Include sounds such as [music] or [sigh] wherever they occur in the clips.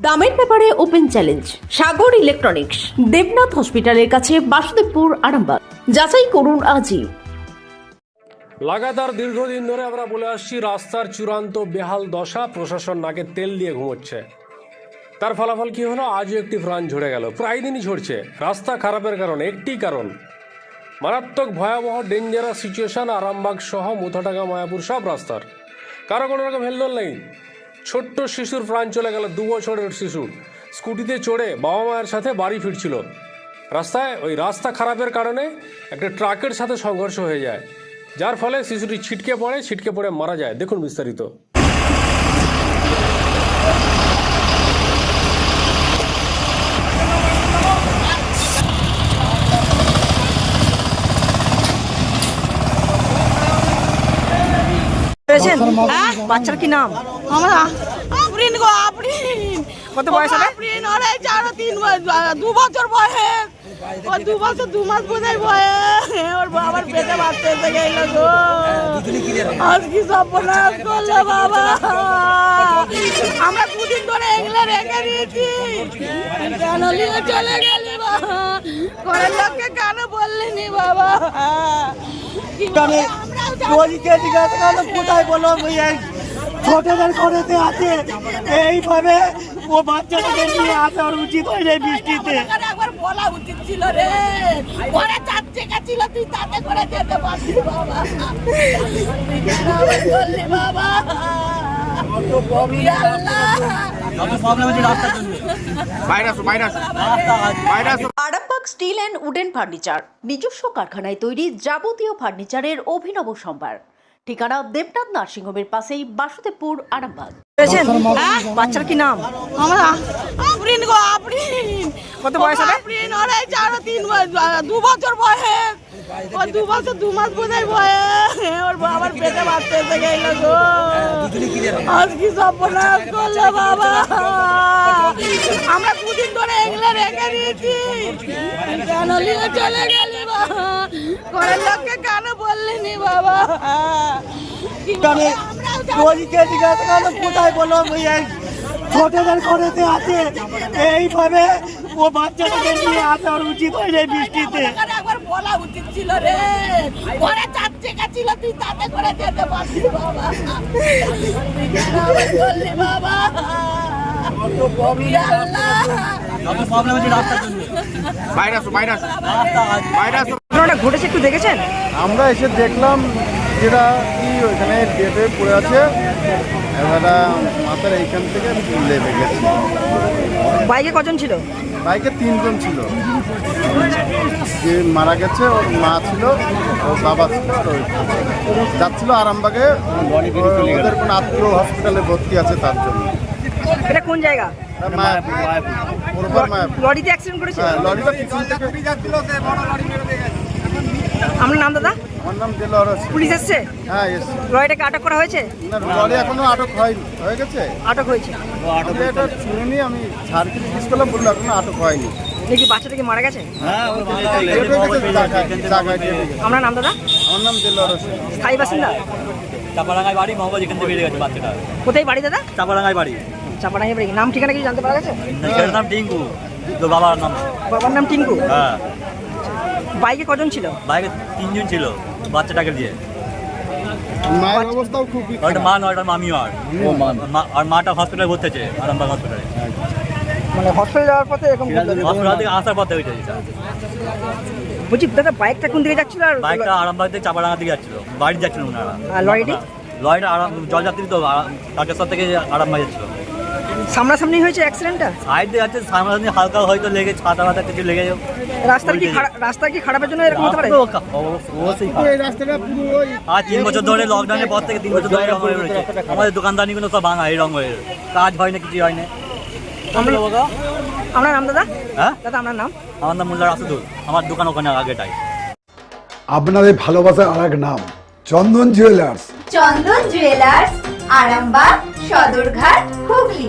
দামের ব্যাপারে open challenge, Sagar electronics, Debnath হসপিটালের কাছে বাসুদেবপুর, আরামবাগ। যাচাই করুন আজই। লাগাতার দীর্ঘদিন ধরে আমরা বলে আসছি, রাস্তার চূড়ান্ত বেহাল দশা প্রশাসন নাকে তেল দিয়ে ঘুমোচ্ছে। তার ফলাফল কি হলো? আজও একটি প্রাণ ঝরে গেল। প্রায় দিনই ঝরছে। রাস্তা খারাপের কারণে একটি কারণ। মারাত্মক ভয়াবহ ডেঞ্জারাস সিচুয়েশন আরামবাগ সহ মুথাটাকা, মায়াপুর সব রাস্তার। কারও কোনো রকম হেলদোল নেই। ছোট্ট শিশুর প্রাণ চলে গেল দু বছরের শিশুর স্কুটিতে চড়ে বাবা মায়ের সাথে বাড়ি ফিরছিল। রাস্তায়, ওই রাস্তা খারাপের কারণে একটা ট্রাকের সাথে সংঘর্ষ হয়ে যায়। যার ফলে শিশুটি ছিটকে পড়ে ছিটকে পড়ে মারা যায়। দেখুন বিস্তারিত। পেয়েছেন বাচ্চার কি নাম আমার আফরিন গো আফরিন কত বয়স হবে? আফরিন ওরে চার তিন দু বছর বয়স ও দু বছর দু মাস বোধহয় বয়স ওর বাবার পেটে বাচ্চা এসে গেল গো। আজ কি সর্বনাশ করল বাবা। আমরা দুদিন ধরে এগুলো রেখে দিয়েছি। কেন নিয়ে চলে গেলি বাবা? ঘরের লোককে কেন বললিনি বাবা? কোথায় এই ছোটদের ঘরেতে আছে। এইভাবে ও বাচ্চাটাকে নিয়ে আসার উচিত হয় বৃষ্টিতে। বলা উচিত। ছিল রে। ঘরে চার চেকা ছিল তুই তাতে করে যেতে পারবি বাবা। [laughs] বললি বাবা। Arambagh steel and wooden furniture নিজস্ব কারখানায় তৈরি যাবতীয় ফার্নিচারের অভিনব সম্ভার। ঠিকানা দেবনাথ নার্সিংহোমের পাশেই বাসুদেবপুর আরামবাগ। পেয়েছেন? বাচ্চার কি নাম? আমার আফরিন গো আফরিন। কত বয়স হবে? আফরিন ওরে চার তিন দু বছর বয়স। দু বছর দু মাস বোধহয় বয়স। ওর বাবার পেটে বাচ্চা এসে গেল গো। আজ কি সর্বনাশ করল বাবা? আমরা দুদিন ধরে এগুলো রেখে দিয়েছি। কেন নিয়ে চলে গেলি? ঘরের লোককে কেন বললিনি বাবা? কি আমি আমরাও জিজ্ঞাসা করলাম কোথায় বললাম ছোটদের ঘরেতে আছে। এইভাবে ও বাচ্চাটাকে নিয়ে আসার উচিত হয় না বৃষ্টিতে একবার বলা উচিত ছিল রে। ঘরে চার চেকা ছিল তুই তাতে করে যেতে বাবা। [laughs] কেন বললি বাবা। ঘটেছে একটু দেখেছেন? আমরা এসে দেখলাম যেটা কি ওইখানে ডেটে পড়ে আছে। এবারে মাথার এইখান থেকে লেগে গেছে। বাইকে কজন ছিল? বাইকে তিনজন ছিল। যে মারা গেছে ওর মা ছিল ওর বাবা ছিল। যাচ্ছিল আরামবাগে। ওদের কোনো আত্মীয় হসপিটালে ভর্তি আছে তার জন্য। এটা কোন জায়গা? লরিতে অ্যাক্সিডেন্ট করেছে? হ্যাঁ লরিটা পিছন থেকে আপনার নাম দাদা? আমার নাম দেলোয়ার পুলিশ এসছে? হ্যাঁ লরিটাকে আটক করা হয়েছে? না লরি এখনও আটক হয়নি। হয়ে গেছে? আটক হয়েছে। আমি এটা শুনিনি আমি ঝাড়খন্ড জিজ্ঞেস করলাম বলল এখনও আটক হয়নি। দেখি বাচ্চাটা কি মারা গেছে? হয়ে নাম দাদা? আমার নাম দেলোয়ার স্থায়ী বাসিন্দা? চাপাডাঙ্গায় বাড়ি মোহাম্মদ এখান থেকে বেরিয়ে গেছে বাচ্চাটা। কোথায় বাড়ি দাদা? চাপাডাঙ্গায় বাড়ি। চাপাডাঙ্গি বাড়ি নাম ঠিকানা কিছু জানতে পারা গেছে? ছেলের নাম টিঙ্কু তো বাবার নাম। বাবার নাম টিঙ্কু? হ্যাঁ। বাইকে কজন ছিল? বাইকে তিনজন ছিল বাচ্চাটাকে দিয়ে। মায়ের অবস্থাও খুব ওটা মা নয় ওটা মামিও আর। মা- আর মাটা হসপিটালে ভর্তি আছে আরামবাগ হসপিটালে। মানে হসপিটাল যাওয়ার পথে এরকম হসপিটাল থেকে আসার পথে হয়েছে বলছি দাদা বাইকটা কোন দিকে যাচ্ছিল আর বাইকটা আরামবাগ থেকে চাপাডাঙ্গা দিকে যাচ্ছিল। বাড়ি যাচ্ছিল ওনারা। আর লরিটি? লরিটা আরাম জলযাত্রী তো তারকেশ্বর থেকে আরামবাগ যাচ্ছিল। সামনাসামনি হয়েছে অ্যাক্সিডেন্টটা সাইড দিয়ে যাচ্ছে সামনে হালকা হয়তো লেগে ছাতা ফাতা কিছু লেগে যাও রাস্তার কি খারাপ রাস্তা কি খারাপের জন্য এরকম হতে পারে? আর তিন বছর ধরে লকডাউনের পর থেকে তিন বছর ধরে এরকম হয়ে রয়েছে। আমাদের দোকানদানিগুলো সব ভাঙা এই রঙ হয়ে কাজ হয় না কিছু হয় না। আপনার নাম দাদা? হ্যাঁ? দাদা আপনার নাম? আমার নাম মোল্লা রাসুদুল। আমার দোকান ওখানে আগেটাই আপনাদের ভালোবাসার আর এক নাম চন্দন জুয়েলার্স চন্দন জুয়েলার্স আরামবাগ সদরঘাট হুগলি।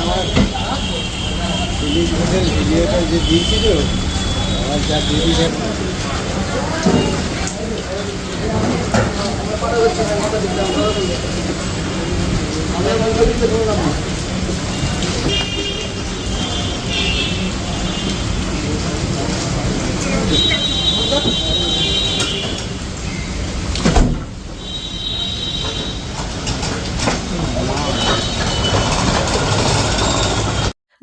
আমার ইলিশ মাছের ভিডিওটা যে দিয়েছিল আমার যা দিদি আমরা